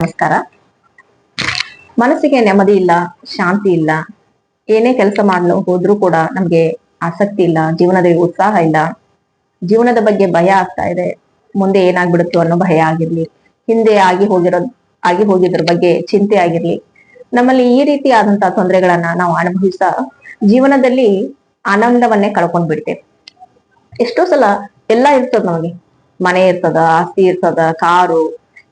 ನಮಸ್ಕಾರ. ಮನಸ್ಸಿಗೆ ನೆಮ್ಮದಿ ಇಲ್ಲ, ಶಾಂತಿ ಇಲ್ಲ, ಏನೇ ಕೆಲಸ ಮಾಡಲು ಹೋದ್ರೂ ಕೂಡ ನಮ್ಗೆ ಆಸಕ್ತಿ ಇಲ್ಲ, ಜೀವನದಲ್ಲಿ ಉತ್ಸಾಹ ಇಲ್ಲ. ಜೀವನದ ಬಗ್ಗೆ ಭಯ ಆಗ್ತಾ ಇದೆ. ಮುಂದೆ ಏನಾಗ್ಬಿಡುತ್ತೋ ಅನ್ನೋ ಭಯ ಆಗಿರ್ಲಿ, ಹಿಂದೆ ಆಗಿ ಹೋಗಿರೋ, ಆಗಿ ಹೋಗಿದ್ರ ಬಗ್ಗೆ ಚಿಂತೆ ಆಗಿರ್ಲಿ. ನಮ್ಮಲ್ಲಿ ಈ ರೀತಿ ಆದಂತಹ ತೊಂದರೆಗಳನ್ನ ನಾವು ಅನುಭವಿಸ್ತಾ ಜೀವನದಲ್ಲಿ ಆನಂದವನ್ನೇ ಕಳ್ಕೊಂಡ್ ಬಿಡ್ತೇವೆ. ಎಷ್ಟೋ ಸಲ ಎಲ್ಲ ಇರ್ತದ ನಮಗೆ. ಮನೆ ಇರ್ತದ, ಆಸ್ತಿ ಇರ್ತದ, ಕಾರು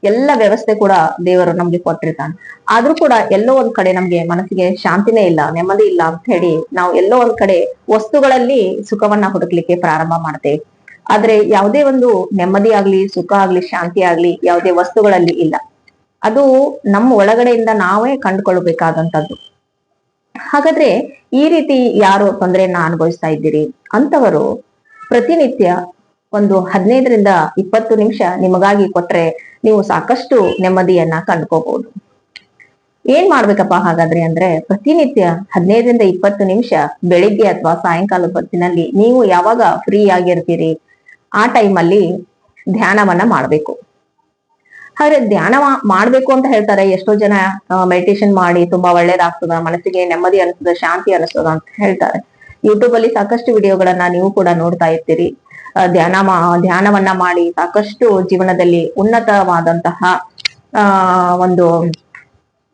ಎಲ್ಲ ವ್ಯವಸ್ಥೆ ಕೂಡ ದೇವರು ನಮ್ಗೆ ಕೊಟ್ಟಿರ್ತಾನೆ. ಆದ್ರೂ ಕೂಡ ಎಲ್ಲೋ ಒಂದ್ ಕಡೆ ನಮ್ಗೆ ಮನಸ್ಸಿಗೆ ಶಾಂತಿನೇ ಇಲ್ಲ, ನೆಮ್ಮದಿ ಇಲ್ಲ ಅಂತ ಹೇಳಿ ನಾವು ಎಲ್ಲೋ ಒಂದ್ ಕಡೆ ವಸ್ತುಗಳಲ್ಲಿ ಸುಖವನ್ನ ಹುಡುಕ್ಲಿಕ್ಕೆ ಪ್ರಾರಂಭ ಮಾಡ್ತೇವೆ. ಆದ್ರೆ ಯಾವುದೇ ಒಂದು ನೆಮ್ಮದಿ ಆಗ್ಲಿ, ಸುಖ ಆಗ್ಲಿ, ಶಾಂತಿ ಆಗ್ಲಿ ಯಾವುದೇ ವಸ್ತುಗಳಲ್ಲಿ ಇಲ್ಲ. ಅದು ನಮ್ಮ ಒಳಗಡೆಯಿಂದ ನಾವೇ ಕಂಡುಕೊಳ್ಬೇಕಾದಂತದ್ದು ಹಾಗಾದ್ರೆ ಈ ರೀತಿ ಯಾರು ತೊಂದರೆಯನ್ನ ಅನುಭವಿಸ್ತಾ ಇದ್ದೀರಿ? ಅಂತವರು ಪ್ರತಿನಿತ್ಯ ಒಂದು ಹದಿನೈದರಿಂದ ಇಪ್ಪತ್ತು ನಿಮಿಷ ನಿಮಗಾಗಿ ಕೊಟ್ರೆ ನೀವು ಸಾಕಷ್ಟು ನೆಮ್ಮದಿಯನ್ನ ಕಂಡ್ಕೋಬಹುದು. ಏನ್ ಮಾಡ್ಬೇಕಪ್ಪ ಹಾಗಾದ್ರೆ ಅಂದ್ರೆ ಪ್ರತಿನಿತ್ಯ ಹದಿನೈದರಿಂದ ಇಪ್ಪತ್ತು ನಿಮಿಷ ಬೆಳಿಗ್ಗೆ ಅಥವಾ ಸಾಯಂಕಾಲ ಹೊತ್ತಿನಲ್ಲಿ ನೀವು ಯಾವಾಗ ಫ್ರೀ ಆಗಿರ್ತೀರಿ? ಆ ಟೈಮಲ್ಲಿ ಧ್ಯಾನವನ್ನ ಮಾಡ್ಬೇಕು. ಹಾಗೆ ಧ್ಯಾನ ಮಾಡ್ಬೇಕು ಅಂತ ಹೇಳ್ತಾರೆ. ಎಷ್ಟೋ ಜನ ಮೆಡಿಟೇಷನ್ ಮಾಡಿ ತುಂಬಾ ಒಳ್ಳೇದಾಗ್ತದ, ಮನಸ್ಸಿಗೆ ನೆಮ್ಮದಿ ಅನಿಸ್ತದ, ಶಾಂತಿ ಅನಿಸ್ತದ ಅಂತ ಹೇಳ್ತಾರೆ. ಯೂಟ್ಯೂಬ್ ಅಲ್ಲಿ ಸಾಕಷ್ಟು ವಿಡಿಯೋಗಳನ್ನ ನೀವು ಕೂಡ ನೋಡ್ತಾ ಇರ್ತೀರಿ. ಧ್ಯಾನ ಧ್ಯಾನವನ್ನ ಮಾಡಿ ಸಾಕಷ್ಟು ಜೀವನದಲ್ಲಿ ಉನ್ನತವಾದಂತಹ ಒಂದು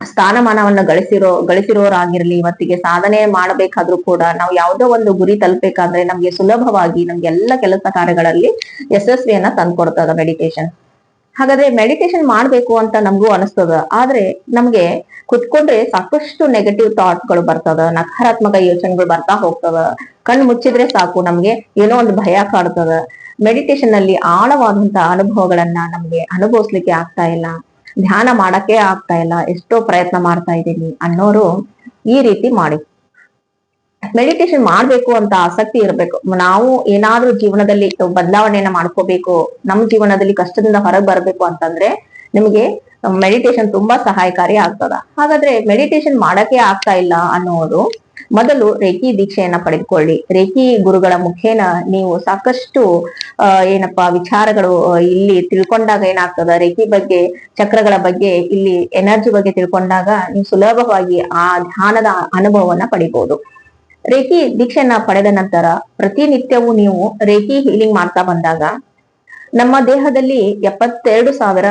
ಸ್ಥಾನಮಾನವನ್ನ ಗಳಿಸಿರೋ, ಗಳಿಸಿರೋರಾಗಿರ್ಲಿ, ಇವತ್ತಿಗೆ ಸಾಧನೆ ಮಾಡಬೇಕಾದ್ರೂ ಕೂಡ ನಾವು ಯಾವುದೋ ಒಂದು ಗುರಿ ತಲುಪಬೇಕಾದ್ರೆ ನಮ್ಗೆ ಸುಲಭವಾಗಿ ನಮ್ಗೆ ಎಲ್ಲ ಕೆಲಸ ಕಾರ್ಯಗಳಲ್ಲಿ ಯಶಸ್ವಿಯನ್ನ ತಂದ್ಕೊಡ್ತದ ಮೆಡಿಟೇಷನ್ ಹಾಗಾದ್ರೆ ಮೆಡಿಟೇಷನ್ ಮಾಡ್ಬೇಕು ಅಂತ ನಮಗೂ ಅನಿಸ್ತದ. ಆದ್ರೆ ನಮ್ಗೆ ಕುತ್ಕೊಂಡ್ರೆ ಸಾಕಷ್ಟು ನೆಗೆಟಿವ್ ಥಾಟ್ಸ್ಗಳು ಬರ್ತದ, ನಕಾರಾತ್ಮಕ ಯೋಚನೆಗಳು ಬರ್ತಾ ಹೋಗ್ತದ. ಕಣ್ಣು ಮುಚ್ಚಿದ್ರೆ ಸಾಕು, ನಮ್ಗೆ ಏನೋ ಒಂದು ಭಯ ಕಾಡ್ತದ. ಮೆಡಿಟೇಷನ್ ಅಲ್ಲಿ ಆಳವಾದಂತ ಅನುಭವಗಳನ್ನ ನಮ್ಗೆ ಅನುಭವಿಸ್ಲಿಕ್ಕೆ ಆಗ್ತಾ ಇಲ್ಲ. ಧ್ಯಾನ ಮಾಡಕ್ಕೆ ಆಗ್ತಾ ಇಲ್ಲ. ಎಷ್ಟೋ ಪ್ರಯತ್ನ ಮಾಡ್ತಾ ಇದ್ದೀನಿ ಅನ್ನೋರು ಈ ರೀತಿ ಮಾಡಿ. ಮೆಡಿಟೇಷನ್ ಮಾಡ್ಬೇಕು ಅಂತ ಆಸಕ್ತಿ ಇರಬೇಕು. ನಾವು ಏನಾದ್ರೂ ಜೀವನದಲ್ಲಿ ಬದಲಾವಣೆಯನ್ನ ಮಾಡ್ಕೋಬೇಕು ನಮ್ಮ ಜೀವನದಲ್ಲಿ ಕಷ್ಟದಿಂದ ಹೊರಗೆ ಬರಬೇಕು ಅಂತಂದ್ರೆ ನಿಮಗೆ ಮೆಡಿಟೇಷನ್ ತುಂಬಾ ಸಹಾಯಕಾರಿ ಆಗ್ತದ. ಹಾಗಾದ್ರೆ ಮೆಡಿಟೇಷನ್ ಮಾಡಕ್ಕೆ ಆಗ್ತಾ ಇಲ್ಲ ಅನ್ನೋರು ಮೊದಲು ರೇಖಿ ದೀಕ್ಷೆಯನ್ನ ಪಡೆದುಕೊಳ್ಳಿ. ರೇಖಿ ಗುರುಗಳ ಮುಖೇನ ನೀವು ಸಾಕಷ್ಟು ಏನಪ್ಪಾ, ವಿಚಾರಗಳು ಇಲ್ಲಿ ತಿಳ್ಕೊಂಡಾಗ ಏನಾಗ್ತದ? ರೇಖಿ ಬಗ್ಗೆ, ಚಕ್ರಗಳ ಬಗ್ಗೆ, ಇಲ್ಲಿ ಎನರ್ಜಿ ಬಗ್ಗೆ ತಿಳ್ಕೊಂಡಾಗ ನೀವು ಸುಲಭವಾಗಿ ಆ ಧ್ಯಾನದ ಅನುಭವವನ್ನ ಪಡಿಬಹುದು ರೇಖಿ ದೀಕ್ಷೆಯನ್ನ ಪಡೆದ ನಂತರ ಪ್ರತಿನಿತ್ಯವೂ ನೀವು ರೇಖಿ ಹೀಲಿಂಗ್ ಮಾಡ್ತಾ ಬಂದಾಗ ನಮ್ಮ ದೇಹದಲ್ಲಿ ಎಪ್ಪತ್ತೆರಡು ಸಾವಿರ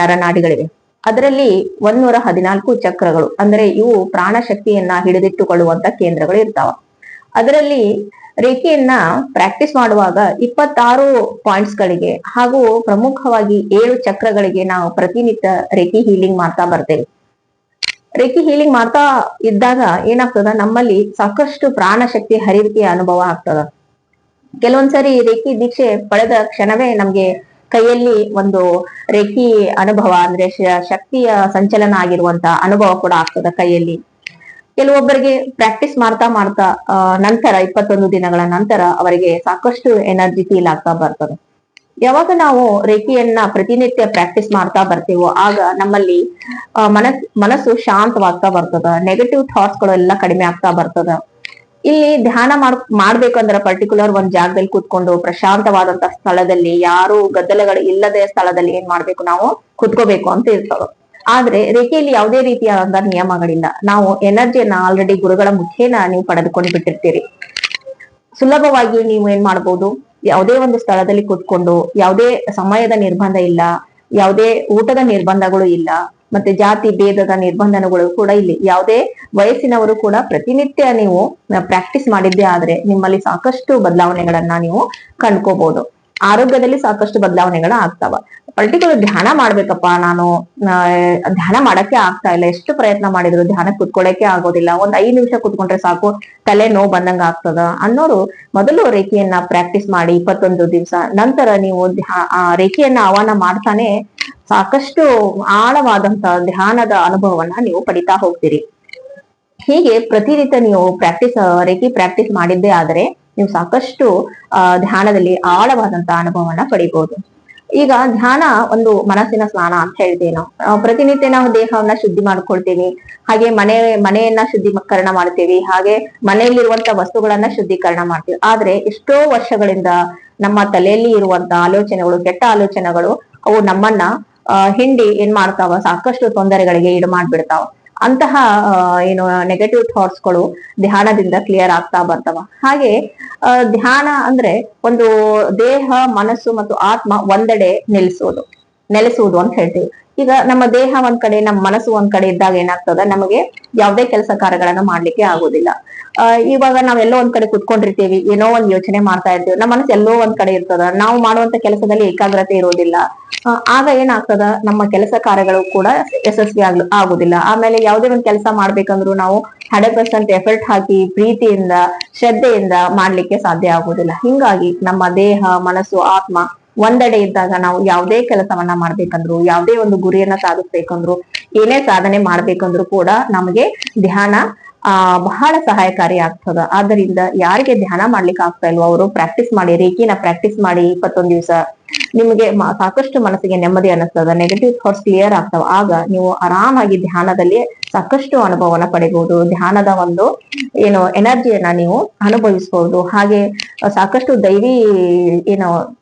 ನರನಾಡಿಗಳಿವೆ. ಅದರಲ್ಲಿ ಒಂದೂರ ಹದಿನಾಲ್ಕು ಚಕ್ರಗಳು, ಅಂದ್ರೆ ಇವು ಪ್ರಾಣ ಶಕ್ತಿಯನ್ನ ಹಿಡಿದಿಟ್ಟುಕೊಳ್ಳುವಂತ ಕೇಂದ್ರಗಳು ಇರ್ತಾವ. ಅದರಲ್ಲಿ ರೇಖೆಯನ್ನ ಪ್ರಾಕ್ಟೀಸ್ ಮಾಡುವಾಗ ಇಪ್ಪತ್ತಾರು ಪಾಯಿಂಟ್ಸ್ ಗಳಿಗೆ ಹಾಗೂ ಪ್ರಮುಖವಾಗಿ ಏಳು ಚಕ್ರಗಳಿಗೆ ನಾವು ಪ್ರತಿನಿತ್ಯ ರೇಖಿ ಹೀಲಿಂಗ್ ಮಾಡ್ತಾ ಬರ್ತೇವೆ. ರೇಖಿ ಹೀಲಿಂಗ್ ಮಾಡ್ತಾ ಇದ್ದಾಗ ಏನಾಗ್ತದ? ನಮ್ಮಲ್ಲಿ ಸಾಕಷ್ಟು ಪ್ರಾಣ ಶಕ್ತಿ ಹರಿವಿಕೆಯ ಅನುಭವ ಆಗ್ತದ. ಕೆಲವೊಂದ್ಸರಿ ರೇಖಿ ದೀಕ್ಷೆ ಪಡೆದ ಕ್ಷಣವೇ ನಮ್ಗೆ ಕೈಯಲ್ಲಿ ಒಂದು ರೇಖಿ ಅನುಭವ ಅಂದ್ರೆ ಶಕ್ತಿಯ ಸಂಚಲನ ಆಗಿರುವಂತ ಅನುಭವ ಕೂಡ ಆಗ್ತದ ಕೈಯಲ್ಲಿ. ಕೆಲವೊಬ್ಬರಿಗೆ ಪ್ರಾಕ್ಟೀಸ್ ಮಾಡ್ತಾ ಮಾಡ್ತಾ ನಂತರ ಇಪ್ಪತ್ತೊಂದು ದಿನಗಳ ನಂತರ ಅವರಿಗೆ ಸಾಕಷ್ಟು ಎನರ್ಜಿ ಫೀಲ್ ಆಗ್ತಾ ಬರ್ತದೆ. ಯಾವಾಗ ನಾವು ರೇಖಿಯನ್ನ ಪ್ರತಿನಿತ್ಯ ಪ್ರಾಕ್ಟೀಸ್ ಮಾಡ್ತಾ ಬರ್ತೀವೋ ಆಗ ನಮ್ಮಲ್ಲಿ ಮನಸ್, ಮನಸ್ಸು ಶಾಂತವಾಗ್ತಾ ಬರ್ತದ. ನೆಗೆಟಿವ್ ಥಾಟ್ಸ್ಗಳು ಎಲ್ಲ ಕಡಿಮೆ ಆಗ್ತಾ ಬರ್ತದ. ಇಲ್ಲಿ ಧ್ಯಾನ ಮಾಡ್ ಮಾಡ್ಬೇಕಂದ್ರ ಪರ್ಟಿಕ್ಯುಲರ್ ಒಂದ್ ಜಾಗದಲ್ಲಿ ಕೂತ್ಕೊಂಡು ಪ್ರಶಾಂತವಾದಂತ ಸ್ಥಳದಲ್ಲಿ, ಯಾರು ಗದ್ದಲಗಳು ಇಲ್ಲದ ಸ್ಥಳದಲ್ಲಿ ಏನ್ ಮಾಡ್ಬೇಕು ನಾವು? ಕುತ್ಕೋಬೇಕು ಅಂತ ಇರ್ತದ ಆದ್ರೆ ರೇಖೆಯಲ್ಲಿ ಯಾವುದೇ ರೀತಿಯಾದಂತ ನಿಯಮಗಳಿಲ್ಲ. ನಾವು ಎನರ್ಜಿಯನ್ನ ಆಲ್ರೆಡಿ ಗುರುಗಳ ಮುಖೇನ ನೀವು ಪಡೆದುಕೊಂಡು ಬಿಟ್ಟಿರ್ತೀರಿ. ಸುಲಭವಾಗಿ ನೀವು ಏನ್ ಮಾಡ್ಬೋದು? ಯಾವುದೇ ಒಂದು ಸ್ಥಳದಲ್ಲಿ ಕೂತ್ಕೊಂಡು, ಯಾವುದೇ ಸಮಯದ ನಿರ್ಬಂಧ ಇಲ್ಲ, ಯಾವುದೇ ಊಟದ ನಿರ್ಬಂಧಗಳು ಇಲ್ಲ, ಮತ್ತೆ ಜಾತಿ ಭೇದದ ನಿರ್ಬಂಧನಗಳು ಕೂಡ ಇಲ್ಲಿ, ಯಾವುದೇ ವಯಸ್ಸಿನವರು ಕೂಡ ಪ್ರತಿನಿತ್ಯ ನೀವು ಪ್ರಾಕ್ಟೀಸ್ ಮಾಡಿದ್ದೇ ಆದ್ರೆ ನಿಮ್ಮಲ್ಲಿ ಸಾಕಷ್ಟು ಬದಲಾವಣೆಗಳನ್ನ ನೀವು ಕಂಡ್ಕೋಬಹುದು ಆರೋಗ್ಯದಲ್ಲಿ ಸಾಕಷ್ಟು ಬದಲಾವಣೆಗಳ ಆಗ್ತಾವ. ಪರ್ಟಿಕ್ಯುಲರ್ ಧ್ಯಾನ ಮಾಡ್ಬೇಕಪ್ಪ. ನಾನು ಧ್ಯಾನ ಮಾಡಕ್ಕೆ ಆಗ್ತಾ ಇಲ್ಲ. ಎಷ್ಟು ಪ್ರಯತ್ನ ಮಾಡಿದ್ರು ಧ್ಯಾನ ಕುತ್ಕೊಳ್ಳಕ್ಕೆ ಆಗೋದಿಲ್ಲ. ಒಂದ್ ಐದು ನಿಮಿಷ ಕುತ್ಕೊಂಡ್ರೆ ಸಾಕು. ತಲೆ ನೋವು ಬಂದಂಗ ಆಗ್ತದ ಅನ್ನೋರು ಮೊದಲು ರೇಖೆಯನ್ನ ಪ್ರಾಕ್ಟೀಸ್ ಮಾಡಿ ಇಪ್ಪತ್ತೊಂದು ದಿವಸ. ನಂತರ ನೀವು ಆ, ರೇಖೆಯನ್ನ ಆಹ್ವಾನ ಮಾಡ್ತಾನೆ ಸಾಕಷ್ಟು ಆಳವಾದಂತ ಧ್ಯಾನದ ಅನುಭವವನ್ನ ನೀವು ಪಡಿತಾ ಹೋಗ್ತೀರಿ. ಹೀಗೆ ಪ್ರತಿನಿತ್ಯ ನೀವು ಪ್ರಾಕ್ಟೀಸ್ ರೇಖಿ ಪ್ರಾಕ್ಟೀಸ್ ಮಾಡಿದ್ದೇ ಆದ್ರೆ ನೀವು ಸಾಕಷ್ಟು ಧ್ಯಾನದಲ್ಲಿ ಆಳವಾದಂತ ಅನುಭವವನ್ನ ಪಡಿಬಹುದು ಈಗ ಧ್ಯಾನ ಒಂದು ಮನಸ್ಸಿನ ಸ್ನಾನ ಅಂತ ಹೇಳ್ತೀವಿ ನಾವು ಪ್ರತಿನಿತ್ಯ ನಾವು ದೇಹವನ್ನ ಶುದ್ಧಿ ಮಾಡ್ಕೊಳ್ತೀವಿ, ಹಾಗೆ ಮನೆ, ಮನೆಯನ್ನ ಶುದ್ಧೀಕರಣ ಮಾಡ್ತೀವಿ, ಹಾಗೆ ಮನೆಯಲ್ಲಿರುವಂತ ವಸ್ತುಗಳನ್ನ ಶುದ್ಧೀಕರಣ ಮಾಡ್ತೀವಿ. ಆದ್ರೆ ಎಷ್ಟೋ ವರ್ಷಗಳಿಂದ ನಮ್ಮ ತಲೆಯಲ್ಲಿ ಇರುವಂತ ಆಲೋಚನೆಗಳು, ಕೆಟ್ಟ ಆಲೋಚನೆಗಳು, ಅವು ನಮ್ಮನ್ನ ಹಿಂಡಿ ಏನ್ ಮಾಡ್ತಾವ, ಸಾಕಷ್ಟು ತೊಂದರೆಗಳಿಗೆ ಈಡು ಮಾಡ್ಬಿಡ್ತಾವ. ಅಂತಹ ಏನು ನೆಗೆಟಿವ್ ಥಾಟ್ಸ್ಗಳು ಧ್ಯಾನದಿಂದ ಕ್ಲಿಯರ್ ಆಗ್ತಾ ಬರ್ತವ ಹಾಗೆ ಧ್ಯಾನ ಅಂದ್ರೆ ಒಂದು ದೇಹ, ಮನಸ್ಸು ಮತ್ತು ಆತ್ಮ ಒಂದೆಡೆ ನಿಲ್ಲಿಸೋದು ನೆಲೆಸುವುದು ಅಂತ ಹೇಳ್ತೀವಿ. ಈಗ ನಮ್ಮ ದೇಹ ಒಂದ್ ಕಡೆ, ನಮ್ಮ ಮನಸ್ಸು ಒಂದ್ ಕಡೆ ಇದ್ದಾಗ ಏನಾಗ್ತದ? ನಮಗೆ ಯಾವುದೇ ಕೆಲಸ ಕಾರ್ಯಗಳನ್ನ ಮಾಡ್ಲಿಕ್ಕೆ ಆಗೋದಿಲ್ಲ. ಅಹ್ ಇವಾಗ ನಾವೆಲ್ಲೋ ಒಂದ್ ಕಡೆ ಕುತ್ಕೊಂಡಿರ್ತೀವಿ, ಏನೋ ಒಂದ್ ಯೋಚನೆ ಮಾಡ್ತಾ ಇರ್ತೀವಿ, ನಮ್ಮ ಮನಸ್ಸು ಎಲ್ಲೋ ಒಂದ್ ಕಡೆ ಇರ್ತದ. ನಾವು ಮಾಡುವಂತ ಕೆಲಸದಲ್ಲಿ ಏಕಾಗ್ರತೆ ಇರೋದಿಲ್ಲ ಆಗ ಏನಾಗ್ತದ? ನಮ್ಮ ಕೆಲಸ ಕಾರ್ಯಗಳು ಕೂಡ ಯಶಸ್ವಿ ಆಗ್ ಆಗುದಿಲ್ಲ. ಆಮೇಲೆ ಯಾವುದೇ ಒಂದ್ ಕೆಲಸ ಮಾಡ್ಬೇಕಂದ್ರು ನಾವು ಹಂಡ್ರೆಡ್ ಪರ್ಸೆಂಟ್ ಎಫರ್ಟ್ ಹಾಕಿ ಪ್ರೀತಿಯಿಂದ, ಶ್ರದ್ಧೆಯಿಂದ ಮಾಡ್ಲಿಕ್ಕೆ ಸಾಧ್ಯ ಆಗುದಿಲ್ಲ. ಹಿಂಗಾಗಿ ನಮ್ಮ ದೇಹ, ಮನಸ್ಸು, ಆತ್ಮ ಒಂದೆಡೆ ಇದ್ದಾಗ ನಾವು ಯಾವುದೇ ಕೆಲಸವನ್ನ ಮಾಡ್ಬೇಕಂದ್ರು, ಯಾವುದೇ ಒಂದು ಗುರಿಯನ್ನ ಸಾಧಿಸ್ಬೇಕಂದ್ರು, ಏನೇ ಸಾಧನೆ ಮಾಡ್ಬೇಕಂದ್ರು ಕೂಡ ನಮಗೆ ಧ್ಯಾನ, ಆ, ಬಹಳ ಸಹಾಯಕಾರಿ ಆಗ್ತದ. ಆದ್ದರಿಂದ ಯಾರಿಗೆ ಧ್ಯಾನ ಮಾಡ್ಲಿಕ್ಕೆ ಆಗ್ತಾ ಇಲ್ವೋ ಅವರು ಪ್ರಾಕ್ಟೀಸ್ ಮಾಡಿ, ರೇಖಿನ ಪ್ರಾಕ್ಟೀಸ್ ಮಾಡಿ ಇಪ್ಪತ್ತೊಂದ್ ದಿವಸ ನಿಮಗೆ ಸಾಕಷ್ಟು ಮನಸ್ಸಿಗೆ ನೆಮ್ಮದಿ ಅನಿಸ್ತದ ನೆಗೆಟಿವ್ ಥಾಟ್ಸ್ ಕ್ಲಿಯರ್ ಆಗ್ತಾವ. ಆಗ ನೀವು ಆರಾಮಾಗಿ ಧ್ಯಾನದಲ್ಲಿ ಸಾಕಷ್ಟು ಅನುಭವನ ಪಡಿಬಹುದು ಧ್ಯಾನದ ಒಂದು ಏನು ಎನರ್ಜಿಯನ್ನ ನೀವು ಅನುಭವಿಸಬಹುದು ಹಾಗೆ ಸಾಕಷ್ಟು ದೈವಿ, ಏನು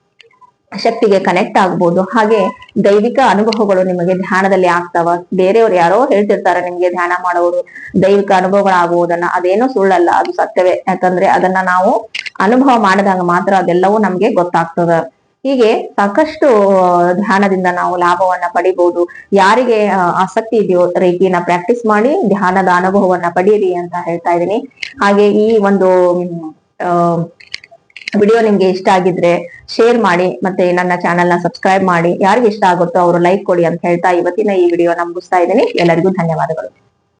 ಶಕ್ತಿಗೆ ಕನೆಕ್ಟ್ ಆಗ್ಬೋದು. ಹಾಗೆ ದೈವಿಕ ಅನುಭವಗಳು ನಿಮಗೆ ಧ್ಯಾನದಲ್ಲಿ ಆಗ್ತಾವ. ಬೇರೆಯವ್ರು ಯಾರೋ ಹೇಳ್ತಿರ್ತಾರೆ ನಿಮ್ಗೆ ಧ್ಯಾನ ಮಾಡೋರು ದೈವಿಕ ಅನುಭವಗಳಾಗುವುದನ್ನ. ಅದೇನೋ ಸುಳ್ಳಲ್ಲ ಅದು ಸತ್ಯವೇ. ಯಾಕಂದ್ರೆ ಅದನ್ನ ನಾವು ಅನುಭವ ಮಾಡಿದಾಗ ಮಾತ್ರ ಅದೆಲ್ಲವೂ ನಮ್ಗೆ ಗೊತ್ತಾಗ್ತದ. ಹೀಗೆ ಸಾಕಷ್ಟು ಧ್ಯಾನದಿಂದ ನಾವು ಲಾಭವನ್ನ ಪಡಿಬಹುದು ಯಾರಿಗೆ ಆಸಕ್ತಿ ಇದೆಯೋ ರೀತಿಯನ್ನ ಪ್ರಾಕ್ಟೀಸ್ ಮಾಡಿ ಧ್ಯಾನದ ಅನುಭವವನ್ನ ಪಡೀರಿ ಅಂತ ಹೇಳ್ತಾ ಇದ್ದೀನಿ. ಹಾಗೆ ಈ ಒಂದು ಆ, ವಿಡಿಯೋ ನಿಮ್ಗೆ ಇಷ್ಟ ಆಗಿದ್ರೆ ಶೇರ್ ಮಾಡಿ ಮತ್ತೆ ನನ್ನ ಚಾನೆಲ್ನ ಸಬ್ಸ್ಕ್ರೈಬ್ ಮಾಡಿ. ಯಾರಿಗೆ ಇಷ್ಟ ಆಗುತ್ತೋ ಅವರು ಲೈಕ್ ಕೊಡಿ ಅಂತ ಹೇಳ್ತಾ ಇವತ್ತಿನ ಈ ವಿಡಿಯೋ ಮುಗಿಸ್ತಾ ಇದ್ದೀನಿ. ಎಲ್ಲರಿಗೂ ಧನ್ಯವಾದಗಳು.